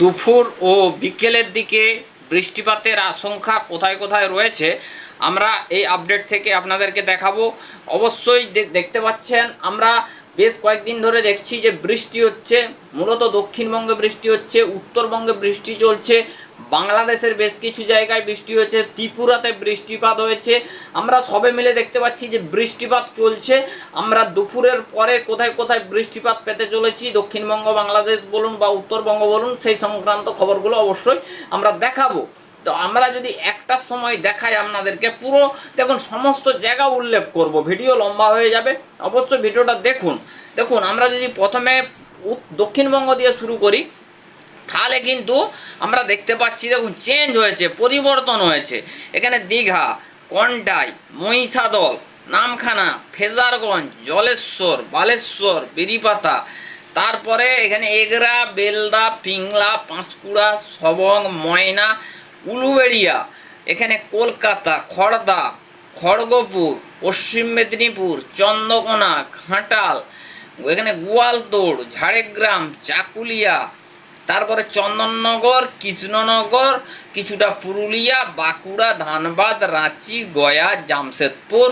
দুপুর ও বিকেলের দিকে বৃষ্টিপাতের আশঙ্কা কোথায় কোথায় রয়েছে, আমরা এই আপডেট থেকে আপনাদেরকে দেখাবো। অবশ্যই দেখতে পাচ্ছেন, আমরা বেশ কয়েকদিন ধরে দেখছি যে বৃষ্টি হচ্ছে, মূলত দক্ষিণবঙ্গে বৃষ্টি হচ্ছে, উত্তরবঙ্গে বৃষ্টি চলছে, বাংলাদেশের বেশ কিছু জায়গায় বৃষ্টি হয়েছে, ত্রিপুরাতে বৃষ্টিপাত হয়েছে। আমরা সবে মিলে দেখতে পাচ্ছি যে বৃষ্টিপাত চলছে। আমরা দুপুরের পরে কোথায় কোথায় বৃষ্টিপাত পেতে চলেছি, দক্ষিণবঙ্গ বাংলাদেশ বলুন বা উত্তরবঙ্গ বলুন, সেই সংক্রান্ত খবরগুলো অবশ্যই আমরা দেখাবো। তো আমরা যদি একটার সময় দেখাই আপনাদেরকে পুরো, দেখুন, সমস্ত জায়গা উল্লেখ করব। ভিডিও লম্বা হয়ে যাবে। অবশ্যই ভিডিওটা দেখুন। দেখুন, আমরা যদি প্রথমে দক্ষিণবঙ্গ দিয়ে শুরু করি, তাহলে কিন্তু আমরা দেখতে পাচ্ছি, দেখুন চেঞ্জ হয়েছে, পরিবর্তন হয়েছে। এখানে দীঘা, কন্টাই, মহিষাদল, নামখানা, ফেজারগঞ্জ, জলেশ্বর, বালেশ্বর, বিরিপাতা। তারপরে এখানে এগরা, বেলদা, পিংলা, পাঁশকুড়া, সবং, ময়না উলুবেড়িয়া, এখানে কলকাতা, খড়দা, খড়গপুর, পশ্চিম মেদিনীপুর, চন্দ্রকোনা, ঘাটাল, এখানে গোয়ালতোড়, ঝাড়গ্রাম, চাকুলিয়া, তারপরে চন্দননগর, কৃষ্ণনগর, কিছুটা পুরুলিয়া, বাঁকুড়া, ধানবাদ, রাঁচি, গয়া, জামশেদপুর,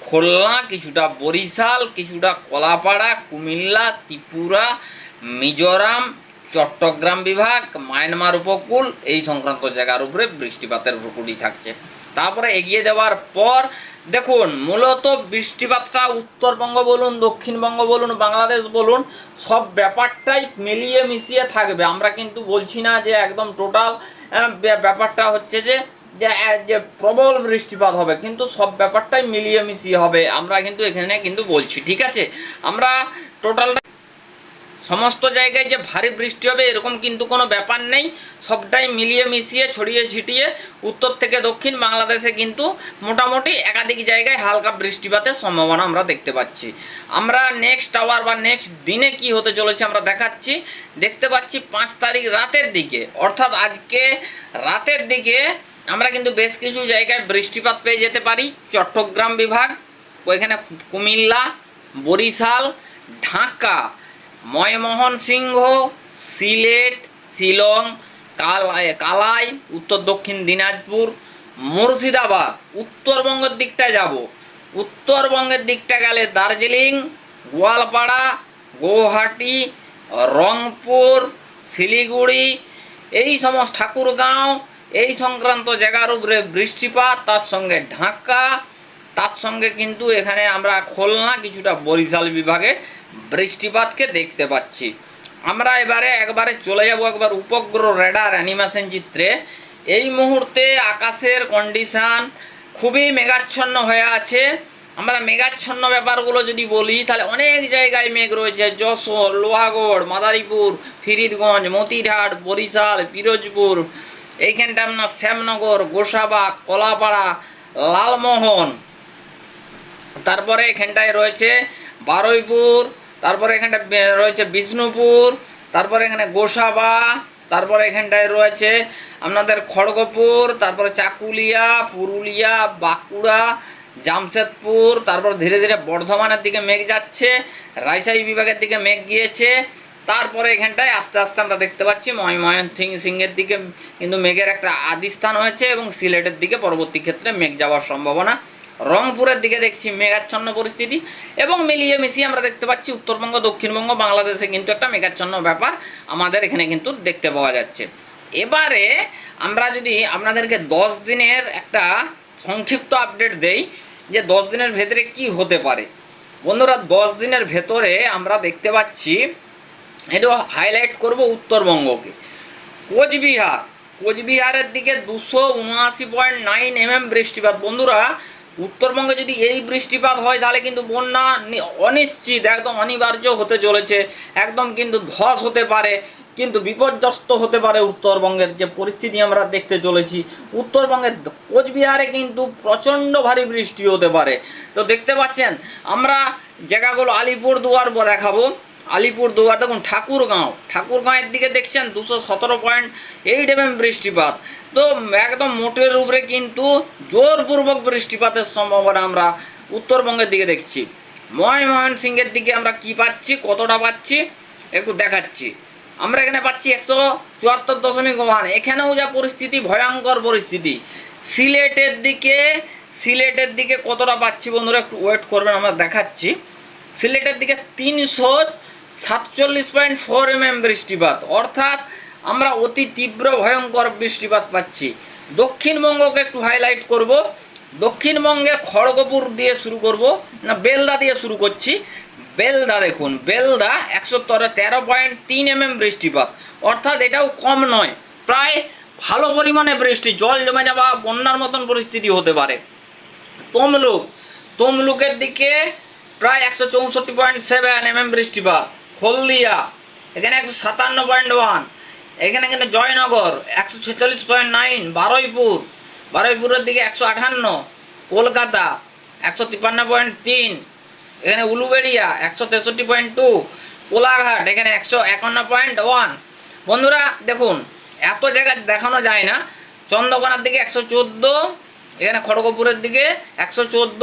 খুলনা, কিছুটা বরিশাল, কিছুটা কলাপাড়া, কুমিল্লা, ত্রিপুরা, মিজোরাম চট্টগ্রাম বিভাগ, মায়ানমার উপকূল, এই সংক্রান্ত জায়গার উপরে বৃষ্টিপাতের ভ্রুকুটি থাকছে। তারপরে এগিয়ে যাওয়ার পর, দেখুন, মূলত বৃষ্টিপাতটা উত্তরবঙ্গ বলুন, দক্ষিণবঙ্গ বলুন, বাংলাদেশ বলুন, সব ব্যাপারটাই মিলিয়ে মিশিয়ে থাকবে। আমরা কিন্তু বলছি না যে একদম টোটাল ব্যাপারটা হচ্ছে যে যে যে প্রবল বৃষ্টিপাত হবে, কিন্তু সব ব্যাপারটাই মিলিয়ে মিশিয়ে হবে। আমরা কিন্তু এখানে কিন্তু বলছি, ঠিক আছে? আমরা টোটালটা সমস্ত জায়গায় যে ভারী বৃষ্টি হবে, এরকম কিন্তু কোনো ব্যাপার নেই। সবটাই মিলিয়ে মিশিয়ে, ছড়িয়ে ছিটিয়ে উত্তর থেকে দক্ষিণ বাংলাদেশে কিন্তু মোটামুটি একাধিক জায়গায় হালকা বৃষ্টিপাতের সম্ভাবনা আমরা দেখতে পাচ্ছি। আমরা নেক্সট আওয়ার বা নেক্সট দিনে কি হতে চলেছে আমরা দেখাচ্ছি। দেখতে পাচ্ছি পাঁচ তারিখ রাতের দিকে, অর্থাৎ আজকে রাতের দিকে আমরা কিন্তু বেশ কিছু জায়গায় বৃষ্টিপাত পেয়ে যেতে পারি। চট্টগ্রাম বিভাগ, ওইখানে কুমিল্লা, বরিশাল, ঢাকা ময়মোহন সিংহ সিলেট, শিলং, কালাই কালাই, উত্তর দক্ষিণ দিনাজপুর, মুর্শিদাবাদ। উত্তরবঙ্গের দিকটা যাব। উত্তরবঙ্গের দিকটা গেলে দার্জিলিং, গোয়ালপাড়া, গৌহাটি, রংপুর, শিলিগুড়ি, এই সমস্ত ঠাকুরগাঁও, এই সংক্রান্ত জায়গার উপরে বৃষ্টিপাত, তার সঙ্গে ঢাকা, তার সঙ্গে কিন্তু এখানে আমরা খুলনা, কিছুটা বরিশাল বিভাগে বৃষ্টিপাতকে দেখতে পাচ্ছি। আমরা এবারে একবারে চলে যাব একবার উপগ্রহ রেডার অ্যানিমেশন চিত্রে। এই মুহূর্তে আকাশের কন্ডিশন খুবই মেঘাচ্ছন্ন হয়ে আছে। আমরা মেঘাচ্ছন্ন ব্যাপারগুলো যদি বলি, তাহলে অনেক জায়গায় মেঘ রয়েছে। যশোর, লোহাগড়, মাদারীপুর ফিরিদগঞ্জ মতিরহাট, বরিশাল, পিরোজপুর, এইখানটা আপনার শ্যামনগর গোসাবা কলাপাড়া, লালমোহন। তারপরে এখানটায় রয়েছে বারুইপুর তারপরে এখানটা রয়েছে বিষ্ণুপুর, তারপরে এখানে গোসাবা, তারপরে এখানটায় রয়েছে আপনাদের খড়গপুর, তারপরে চাকুলিয়া, পুরুলিয়া, বাঁকুড়া, জামশেদপুর, তারপর ধীরে ধীরে বর্ধমানের দিকে মেঘ যাচ্ছে, রাজশাহী বিভাগের দিকে মেঘ গিয়েছে, তারপরে এখানটায় আস্তে আস্তে আমরা দেখতে পাচ্ছি ময়ময়ন সিং সিংয়ের দিকে কিন্তু মেঘের একটা আদিস্থান হয়েছে এবং সিলেটের দিকে পরবর্তী ক্ষেত্রে মেঘ যাওয়ার সম্ভাবনা রংপুরের দিকে দেখছি মেঘাচ্ছন্ন পরিস্থিতি এবং মিলিয়ে মিশিয়ে আমরা দেখতে পাচ্ছি উত্তরবঙ্গ, দক্ষিণবঙ্গ, বাংলাদেশে কিন্তু একটা মেঘাচ্ছন্ন ব্যাপার আমাদের এখানে কিন্তু দেখতে পাওয়া যাচ্ছে। এবারে আমরা যদি আপনাদেরকে দশ দিনের একটা সংক্ষিপ্ত আপডেট দেই যে দশ দিনের ভেতরে কি হতে পারে। বন্ধুরা, দশ দিনের ভেতরে আমরা দেখতে পাচ্ছি এটা হাইলাইট করব উত্তরবঙ্গকে। কোচবিহার, কোচবিহারের দিকে দুশো উনআশি পয়েন্ট নাইন এমএম বৃষ্টিপাত। বন্ধুরা উত্তরবঙ্গে যদি এই বৃষ্টিপাত হয়, তাহলে কিন্তু বন্যা অনিশ্চিত, একদম অনিবার্য হতে চলেছে, একদম কিন্তু ধস হতে পারে, কিন্তু বিপর্যস্ত হতে পারে উত্তরবঙ্গের যে পরিস্থিতি আমরা দেখতে চলেছি। উত্তরবঙ্গের কোচবিহারে কিন্তু প্রচণ্ড ভারী বৃষ্টি হতে পারে। তো দেখতে পাচ্ছেন, আমরা জায়গাগুলো আলিপুরদুয়ার দেখাবো। আলিপুর দুয়ার, দেখুন, ঠাকুরগাঁও। ঠাকুরগাঁয়ের দিকে দেখছেন দুশো সতেরো পয়েন্ট এইট এম বৃষ্টিপাত। তো একদম মোটের উপরে কিন্তু জোরপূর্বক বৃষ্টিপাতের সম্ভাবনা আমরা উত্তরবঙ্গের দিকে দেখছি। ময়মোহন সিংয়ের দিকে আমরা কি পাচ্ছি, কতটা পাচ্ছি, একটু দেখাচ্ছি। আমরা এখানে পাচ্ছি একশো চুয়াত্তর দশমিক ওয়ান। এখানেও যা পরিস্থিতি, ভয়ঙ্কর পরিস্থিতি। সিলেটের দিকে সিলেটের দিকে কতটা পাচ্ছি বন্ধুরা, একটু ওয়েট করবেন, আমরা দেখাচ্ছি। সিলেটের দিকে তিনশো সাতচল্লিশ পয়েন্ট ফোর এম বৃষ্টিপাত। অর্থাৎ আমরা অতি তীব্র ভয়ঙ্কর বৃষ্টিপাত পাচ্ছি। দক্ষিণবঙ্গকে একটু হাইলাইট করব। দক্ষিণবঙ্গে খড়গপুর দিয়ে শুরু করব, না বেলদা দিয়ে শুরু করছি। বেলদা দেখুন, বেলদা একশো তেরো পয়েন্ট তিন এম বৃষ্টিপাত। অর্থাৎ এটাও কম নয়, প্রায় ভালো পরিমাণে বৃষ্টি, জল জমে যাওয়া, বন্যার মতন পরিস্থিতি হতে পারে। তমলুক, তমলুকের দিকে প্রায় একশো চৌষট্টি পয়েন্ট সেভেন এম এম বৃষ্টিপাত। হলদিয়া, এখানে একশো সাতান্ন পয়েন্ট ওয়ান, এখানে এখানে জয়নগর একশো ছেচল্লিশ পয়েন্ট নাইন, বারুইপুর, বারুইপুরের দিকে একশো আটান্ন, কলকাতা একশো তিপ্পান্ন পয়েন্ট তিন, এখানে উলুবেড়িয়া একশো তেষট্টি পয়েন্ট টু, কোলাঘাট এখানে একশো একান্ন পয়েন্ট ওয়ান। বন্ধুরা, দেখুন, এত জায়গা দেখানো যায় না। চন্দ্রকোনার দিকে একশো চোদ্দ, এখানে খড়গপুরের দিকে একশো চোদ্দ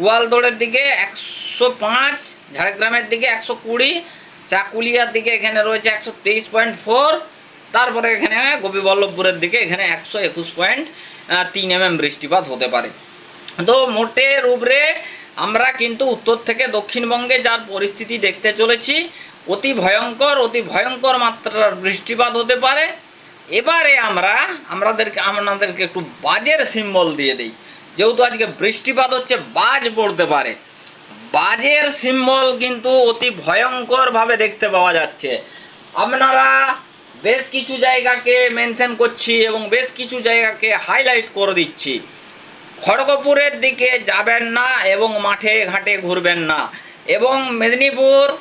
গোয়ালদোড়ের দিকে একশো পাঁচ ঝাড়গ্রামের দিকে একশো কুড়ি, চাকুলিয়ার দিকে এখানে রয়েছে একশো তেইশ পয়েন্ট ফোর তারপরে এখানে গোপীবল্লভপুরের দিকে এখানে একশো একুশ পয়েন্ট তিন এম বৃষ্টিপাত হতে পারে। তো মোটের উপরে আমরা কিন্তু উত্তর থেকে দক্ষিণবঙ্গে যার পরিস্থিতি দেখতে চলেছি, অতি ভয়ঙ্কর অতি ভয়ঙ্কর মাত্রার বৃষ্টিপাত হতে পারে। এবারে আমরা আমাদেরকে আপনাদেরকে একটু বাজের সিম্বল দিয়ে দিই। যেহেতু আজকে বৃষ্টিপাত হচ্ছে, বাজ পড়তে পারে। বাজের সিম্বল কিন্তু অতি ভয়ঙ্করভাবে দেখতে পাওয়া যাচ্ছে। আপনারা বেশ কিছু জায়গাকে মেনশন করছি এবং বেশ কিছু জায়গাকে হাইলাইট করে দিচ্ছি। খড়গপুরের দিকে যাবেন না এবং মাঠে ঘাটে ঘুরবেন না। এবং মেদিনীপুর,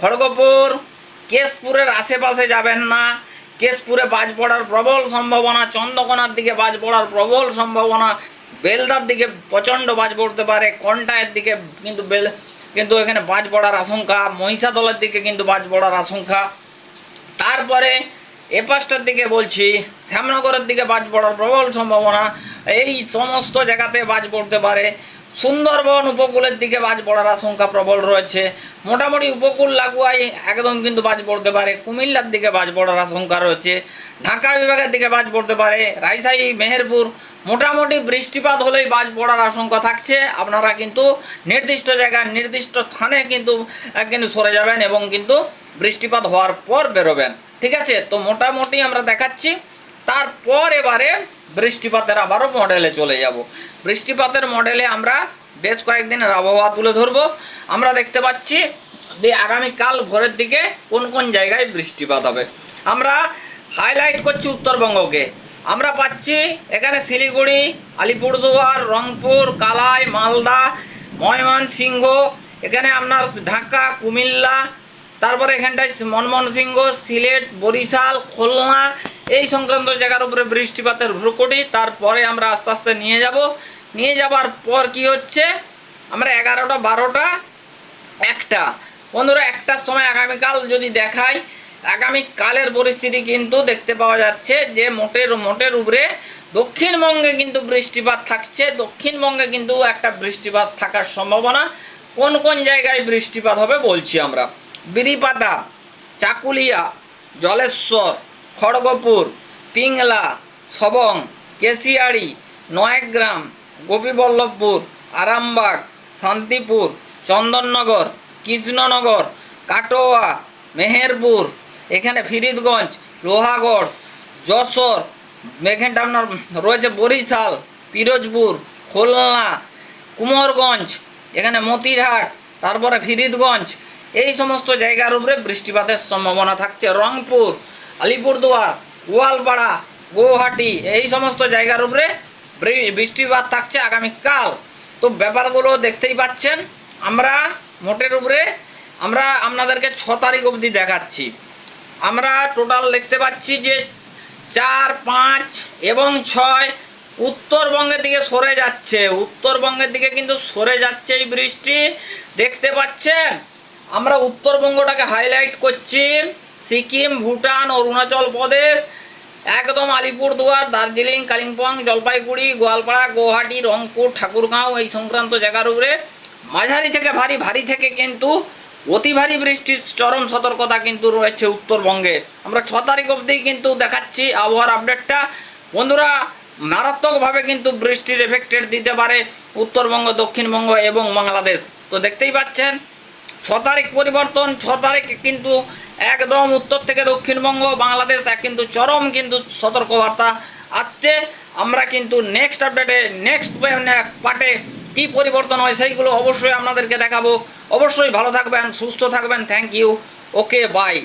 খড়গপুর, কেশপুরের আশেপাশে যাবেন না। কেশপুরে বাজ পড়ার প্রবল সম্ভাবনা, চন্দ্রকোনার দিকে বাজ পড়ার প্রবল সম্ভাবনা বেলদার দিকে প্রচণ্ড বাজ পড়তে পারে কন্টায়ের দিকে কিন্তু বেল কিন্তু এখানে বাজ পড়ার আশঙ্কা, মহিষাদলের দিকে কিন্তু বাজ পড়ার আশঙ্কা। তারপরে এ পাঁচটার দিকে বলছি, শ্যামনগরের দিকে বাজ পড়ার প্রবল সম্ভাবনা। এই সমস্ত জায়গাতে বাজ পড়তে পারে। সুন্দরবন উপকূলের দিকে বাজ পড়ার আশঙ্কা প্রবল রয়েছে। মোটামুটি উপকূল লাগুয়াই একদম কিন্তু বাজ পড়তে পারে। কুমিল্লার দিকে বাজ পড়ার আশঙ্কা রয়েছে। ঢাকা বিভাগের দিকে বাজ পড়তে পারে। রাজশাহী, মেহেরপুর মোটামুটি বৃষ্টিপাত হলেই বাজ পড়ার আশঙ্কা থাকছে। আপনারা কিন্তু নির্দিষ্ট জায়গায়, নির্দিষ্ট স্থানে কিন্তু কিন্তু সরে যাবেন এবং কিন্তু বৃষ্টিপাত হওয়ার পর বেরোবেন। ঠিক আছে? তো মোটামুটি আমরা দেখাচ্ছি। তারপর এবারে বৃষ্টিপাতের আবারও মডেলে চলে যাব। বৃষ্টিপাতের মডেলে আমরা বেশ কয়েকদিনের আবহাওয়া তুলে ধরবো। আমরা দেখতে পাচ্ছি যে আগামীকাল ভোরের দিকে কোন কোন জায়গায় বৃষ্টিপাত হবে। আমরা হাইলাইট করছি উত্তরবঙ্গকে। আমরা পাচ্ছি এখানে শিলিগুড়ি, আলিপুরদুয়ার, রংপুর, কালাই, মালদা, ময়মনসিংহ, এখানে আপনার ঢাকা, কুমিল্লা, তারপরে এখানটায় মনমোহন সিংহ সিলেট, বরিশাল, খুলনা, এই সংক্রান্ত জায়গার উপরে বৃষ্টিপাতের ভ্রুকুটি, তারপরে আমরা আস্তে আস্তে নিয়ে যাব। নিয়ে যাবার পর কি হচ্ছে? আমরা এগারোটা, বারোটা, একটা। বন্ধুরা, একটার সময় আগামীকাল যদি দেখাই আগামীকালের পরিস্থিতি কিন্তু দেখতে পাওয়া যাচ্ছে যে মোটের মোটের উপরে দক্ষিণবঙ্গে কিন্তু বৃষ্টিপাত থাকছে। দক্ষিণবঙ্গে কিন্তু একটা বৃষ্টিপাত থাকার সম্ভাবনা। কোন কোন জায়গায় বৃষ্টিপাত হবে বলছি আমরা। বিরিপাতা, চাকুলিয়া, জলেশ্বর, খড়গপুর, পিংলা, সবং, কেশিয়াড়ি, নয়গ্রাম, গোপীবল্লভপুর, আরামবাগ, শান্তিপুর, চন্দননগর, কৃষ্ণনগর, কাটোয়া, মেহেরপুর এখানে ফিরিদগঞ্জ, লোহাগড়, যশোর এখানটা আপনার রয়েছে বরিশাল, পিরোজপুর, খুলনা, কুমোরগঞ্জ, এখানে মতিরহাট, তারপরে ফিরিদগঞ্জ। এই সমস্ত জায়গার উপরে বৃষ্টিপাতের সম্ভাবনা থাকছে। রংপুর, আলিপুরদুয়ার, গোয়ালপাড়া গুয়াহাটি এই সমস্ত জায়গার উপরে বৃষ্টিপাত থাকছে আগামীকাল। তো ব্যাপারগুলো দেখতেই পাচ্ছেন। আমরা মোটের উপরে, আমরা আপনাদেরকে ছ তারিখ অবধি দেখাচ্ছি। আমরা টোটাল দেখতে পাচ্ছি যে চার, পাঁচ এবং ছয় উত্তরবঙ্গের দিকে সরে যাচ্ছে। উত্তরবঙ্গের দিকে কিন্তু সরে যাচ্ছে এই বৃষ্টি। দেখতে পাচ্ছেন? আমরা উত্তরবঙ্গটাকে হাইলাইট করছি। সিকিম, ভুটান, অরুণাচল প্রদেশ, একদম আলিপুরদুয়ার, দার্জিলিং, কালিম্পং, জলপাইগুড়ি, গোয়ালপাড়া, গুয়াহাটি, রংপুর, ঠাকুরগাঁও এই সংক্রান্ত জায়গার উপরে মাঝারি থেকে ভারী ভারী থেকে কিন্তু অতি ভারী বৃষ্টির চরম সতর্কতা কিন্তু রয়েছে উত্তরবঙ্গে। আমরা ছ তারিখ অবধি কিন্তু দেখাচ্ছি আবহাওয়ার আপডেটটা বন্ধুরা, মারাত্মকভাবে কিন্তু বৃষ্টির এফেক্টেড দিতে পারে উত্তরবঙ্গ, দক্ষিণবঙ্গ এবং বাংলাদেশ। তো দেখতেই পাচ্ছেন, ছ তারিখ পরিবর্তন, ছ তারিখ কিন্তু একদম উত্তর থেকে দক্ষিণবঙ্গ, বাংলাদেশ কিন্তু চরম কিন্তু সতর্কবার্তা আসছে। আমরা কিন্তু নেক্সট আপডেটে নেক্সট পার্টে কি পরিবর্তন হয় সেইগুলো অবশ্যই আপনাদেরকে দেখাবো। অবশ্যই ভালো থাকবেন, সুস্থ থাকবেন। Thank you okay bye